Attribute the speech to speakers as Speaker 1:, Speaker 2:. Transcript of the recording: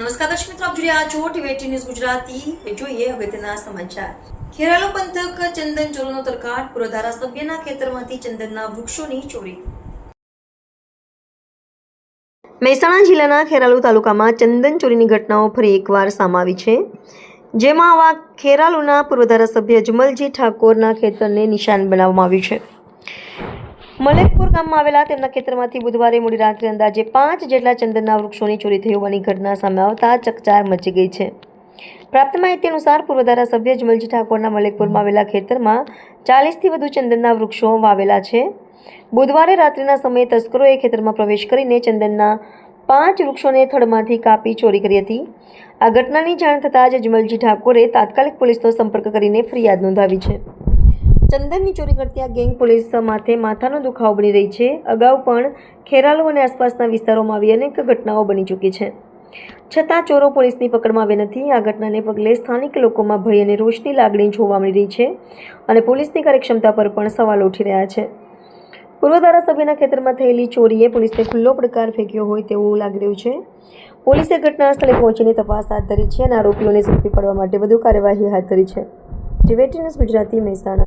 Speaker 1: નમસ્કાર દર્શક મિત્રો, આપ જોડે આ છો ટીવીટી ન્યૂઝ ગુજરાતી. હવે જોઈએ અગત્યના સમાચાર. ખેરાલુ પંથક ચંદન ચોરોનો તરકાટ, પૂર્વ ધારાસભ્યના ખેતરમાંથી ચંદનના વૃક્ષોની ચોરી. મહેસાણા જિલ્લાના ખેરાલુ તાલુકામાં ચંદન ચોરીની ઘટનાઓ ફરી એકવાર સામે આવી છે. જેમાં આવા ખેરાલુના પૂર્વ ધારાસભ્ય અજમલજી ઠાકોરના ખેતરને નિશાન બનાવવામાં આવ્યું છે. મલેકપુર ગામમાં આવેલા તેમના ખેતરમાંથી બુધવારે મોડી રાત્રે અંદાજે પાંચ જેટલા ચંદનના વૃક્ષોની ચોરી થઈ હોવાની ઘટના સામે આવતા ચકચાર મચી ગઈ છે. પ્રાપ્ત માહિતી અનુસાર પૂર્વ ધારાસભ્ય જમલજી ઠાકોરના મલેકપુરમાં આવેલા ખેતરમાં ચાલીસથી વધુ ચંદનના વૃક્ષો વાવેલા છે. બુધવારે રાત્રિના સમયે તસ્કરોએ ખેતરમાં પ્રવેશ કરીને ચંદનના પાંચ વૃક્ષોને થડમાંથી કાપી ચોરી કરી હતી. આ ઘટનાની જાણ થતાં જ જમલજી ઠાકોરે તાત્કાલિક પોલીસનો સંપર્ક કરીને ફરિયાદ નોંધાવી છે. ચંદનની ચોરી કરતી આ ગેંગ પોલીસ માથે માથાનો દુખાવો બની રહી છે. અગાઉ પણ ખેરાલુ અને આસપાસના વિસ્તારોમાં આવી અનેક ઘટનાઓ બની ચૂકી છે. છતાં ચોરો પોલીસની પકડમાં આવ્યા નથી. આ ઘટનાને પગલે સ્થાનિક લોકોમાં ભય અને રોષની લાગણી જોવા મળી રહી છે અને પોલીસની કાર્યક્ષમતા પર પણ સવાલ ઉઠી રહ્યા છે. પૂર્વ ધારાસભ્યના ખેતરમાં થયેલી ચોરીએ પોલીસને ખુલ્લો પડકાર ફેંક્યો હોય તેવું લાગી રહ્યું છે. પોલીસે ઘટના સ્થળે પહોંચીને તપાસ હાથ ધરી છે અને આરોપીઓને ઝડપી પાડવા માટે વધુ કાર્યવાહી હાથ ધરી છે. ટીવેટી ન્યૂઝ ગુજરાતી મહેસાણા.